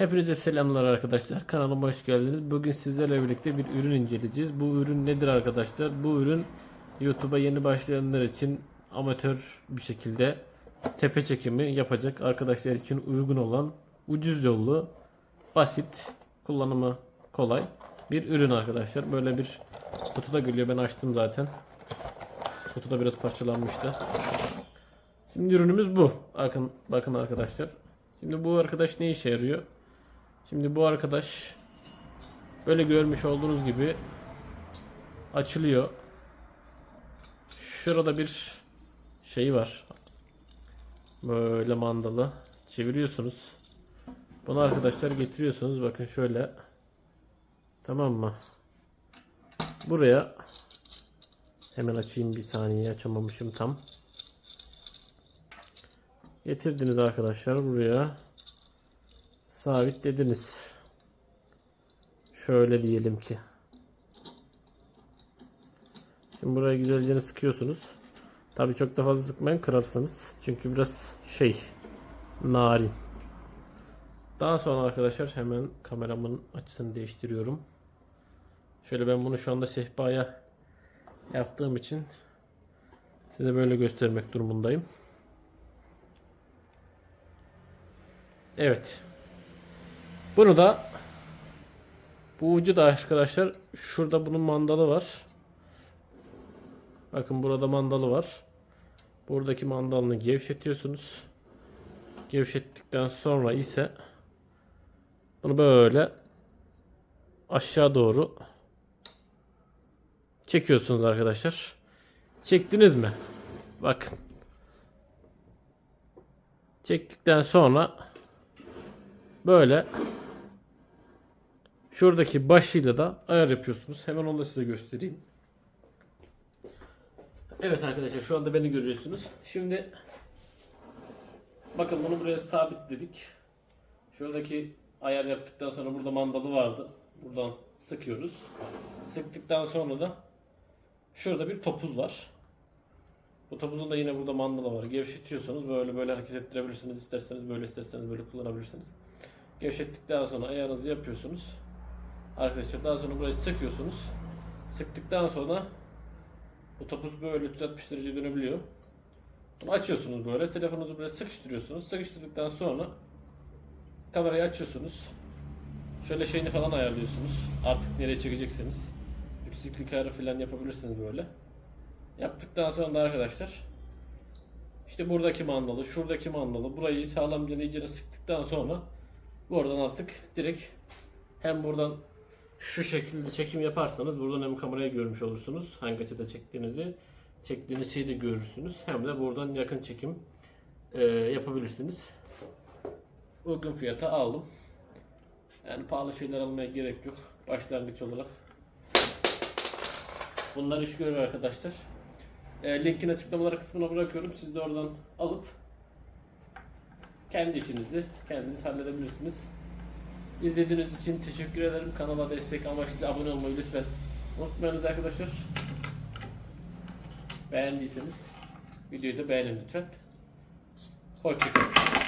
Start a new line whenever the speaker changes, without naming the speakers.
Hepinize selamlar arkadaşlar. Kanalıma hoş geldiniz. Bugün sizlerle birlikte bir ürün inceleyeceğiz. Bu ürün nedir arkadaşlar? Bu ürün YouTube'a yeni başlayanlar için amatör bir şekilde tepe çekimi yapacak arkadaşlar için uygun olan ucuz yollu, basit, kullanımı kolay bir ürün arkadaşlar. Böyle bir kutuda geliyor. Ben açtım zaten. Kutuda biraz parçalanmıştı. Şimdi ürünümüz bu. Bakın, bakın arkadaşlar. Şimdi bu arkadaş ne işe yarıyor? Şimdi bu arkadaş böyle görmüş olduğunuz gibi açılıyor. Şurada bir şey var. Böyle mandalı. Çeviriyorsunuz. Bunu arkadaşlar getiriyorsunuz. Bakın şöyle. Tamam mı? Buraya hemen açayım bir saniye açamamışım tam. Getirdiniz arkadaşlar buraya. Sabitlediniz. Şöyle diyelim ki. Şimdi buraya güzelce sıkıyorsunuz. Tabii çok da fazla sıkmayın kırarsınız. Çünkü biraz şey narin. Daha sonra arkadaşlar hemen kameramın açısını değiştiriyorum. Şöyle ben bunu şu anda sehpaya yaptığım için size böyle göstermek durumundayım. Evet. Bunu da bu ucu da arkadaşlar şurada bunun mandalı var. Bakın burada mandalı var. Buradaki mandalını gevşetiyorsunuz. Gevşettikten sonra ise bunu böyle aşağı doğru çekiyorsunuz arkadaşlar. Çektiniz mi? Bakın. Çektikten sonra böyle şuradaki başıyla da ayar yapıyorsunuz. Hemen onu da size göstereyim. Evet arkadaşlar şu anda beni görüyorsunuz. Şimdi bakın bunu buraya sabitledik. Şuradaki ayar yaptıktan sonra burada mandalı vardı. Buradan sıkıyoruz. Sıktıktan sonra da şurada bir topuz var. Bu topuzun da yine burada mandalı var. Gevşetiyorsanız böyle böyle hareket ettirebilirsiniz. İsterseniz böyle isterseniz böyle kullanabilirsiniz. Gevşettikten sonra ayağınızı yapıyorsunuz. Arkadaşlar daha sonra burayı sıkıyorsunuz. Sıktıktan sonra bu topuz böyle 360 derece dönebiliyor. Bunu açıyorsunuz böyle. Telefonunuzu buraya sıkıştırıyorsunuz. Sıkıştırdıktan sonra kamerayı açıyorsunuz. Şöyle şeyini falan ayarlıyorsunuz. Artık nereye çekecekseniz. Yükseklik ayarı falan yapabilirsiniz böyle. Yaptıktan sonra da arkadaşlar işte buradaki mandalı, şuradaki mandalı, burayı sağlam iyice sıktıktan sonra buradan artık direkt hem buradan şu şekilde çekim yaparsanız buradan hem kamerayı görmüş olursunuz. Hangi açıda çektiğinizi, çektiğiniz şeyi de görürsünüz. Hem de buradan yakın çekim e, yapabilirsiniz. Uygun fiyata aldım. Yani pahalı şeyler almaya gerek yok. Başlangıç olarak Bunlar iş görür arkadaşlar. E, linkini açıklamalar kısmına bırakıyorum. Siz de oradan alıp kendi işinizi kendiniz halledebilirsiniz. İzlediğiniz için teşekkür ederim. Kanala destek amaçlı abone olmayı lütfen unutmayınız arkadaşlar. Beğendiyseniz videoyu da beğenin lütfen. Hoşçakalın.